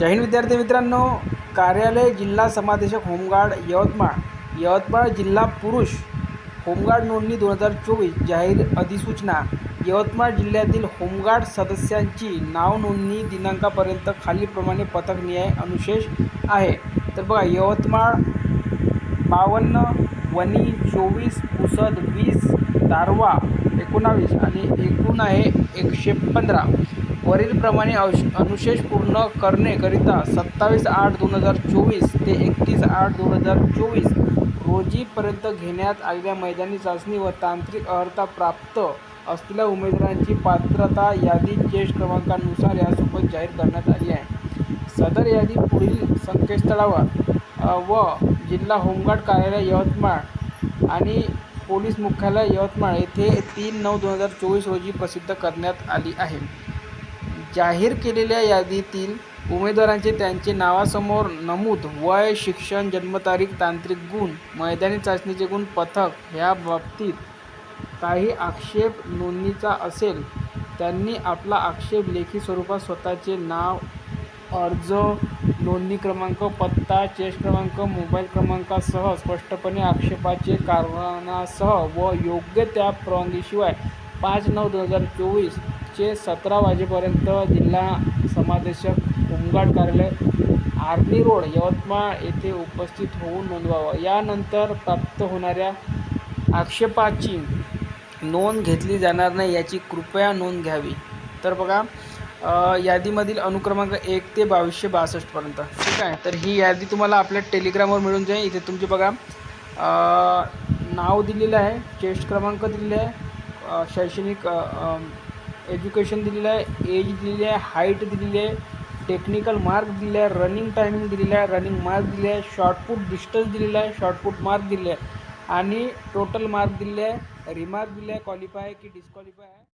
जय हिंद विद्यार्थी मित्रांनो. कार्यालय जिल्हा समादेशक होमगार्ड यवतमाळ. यवतमाळ जिल्हा पुरुष होमगार्ड नोंदणी दोन हजार चोवीस जाहीर अधिसूचना. यवतमाळ जिल्ह्यातील होमगार्ड सदस्यांची नाव नोंदणी दिनांकापर्यंत खालीलप्रमाणे पथकनिहाय अनुशेष आहे. तर बघा यवतमाळ बावन्न वणी चोवीस पुसद वीस दारवा एकोणावीस आणि एकूण आहे एकशे पंधरा. वरीलप्रमाणे अवश अनुशेष पूर्ण करणेकरिता सत्तावीस आठ दोन हजार चोवीस ते एकतीस आठ दोन हजार चोवीस रोजीपर्यंत घेण्यात आलेल्या मैदानी चाचणी व तांत्रिक अर्हता प्राप्त असलेल्या उमेदवारांची पात्रता यादी ज्येष्ठ क्रमांकानुसार यासोबत जाहीर करण्यात आली आहे. सदर यादी पुढील संकेतस्थळावर व जिल्हा होमगार्ड कार्यालय यवतमाळ आणि पोलीस मुख्यालय यवतमाळ येथे तीन नऊ दोन हजार चोवीस रोजी प्रसिद्ध करण्यात आली आहे. जाहीर केलेल्या यादीतील उमेदवारांचे त्यांचे नावासमोर नमूद वय शिक्षण जन्मतारीख तांत्रिक गुण मैदानी चाचणीचे गुण पथक ह्या बाबतीत काही आक्षेप नोंदणीचा असेल त्यांनी आपला आक्षेप लेखी स्वरूपात स्वतःचे नाव अर्ज नोंदणी क्रमांक पत्ता चेस क्रमांक मोबाईल क्रमांकासह स्पष्टपणे आक्षेपाचे कारणासह व योग्य त्या परवानगीशिवाय पाच नऊ दोन हजार चोवीस चोवीसचे सतरा वाजेपर्यंत जिल्हा समादेशक होमगार्ड कार्यालय आर्मी रोड यवतमाळ येथे उपस्थित होऊन नोंदवावं. यानंतर प्राप्त होणाऱ्या आक्षेपाची नोंद घेतली जाणार नाही याची कृपया नोंद घ्यावी. तर बघा यादीमधील अनुक्रमांक एक ते बावीसशे बासष्टपर्यंत ठीक आहे? तर ही यादी तुम्हाला आपल्या टेलिग्रामवर मिळून जाईल. इथे तुमचे बघा नाव दिलेलं आहे चेस्ट क्रमांक दिलेला आहे शैक्षणिक एज्युकेशन दिलेलं आहे एज दिलेली आहे हाईट दिलेली आहे टेक्निकल मार्क दिले आहे रनिंग टायमिंग दिलेलं आहे रनिंग मार्क दिले आहे शॉर्टपुट डिस्टन्स दिलेला आहे शॉर्टपुट मार्क दिले आहे आणि टोटल मार्क दिले आहे रिमार्क दिले आहे क्वालिफाय की डिस्क्वालिफाय आहे.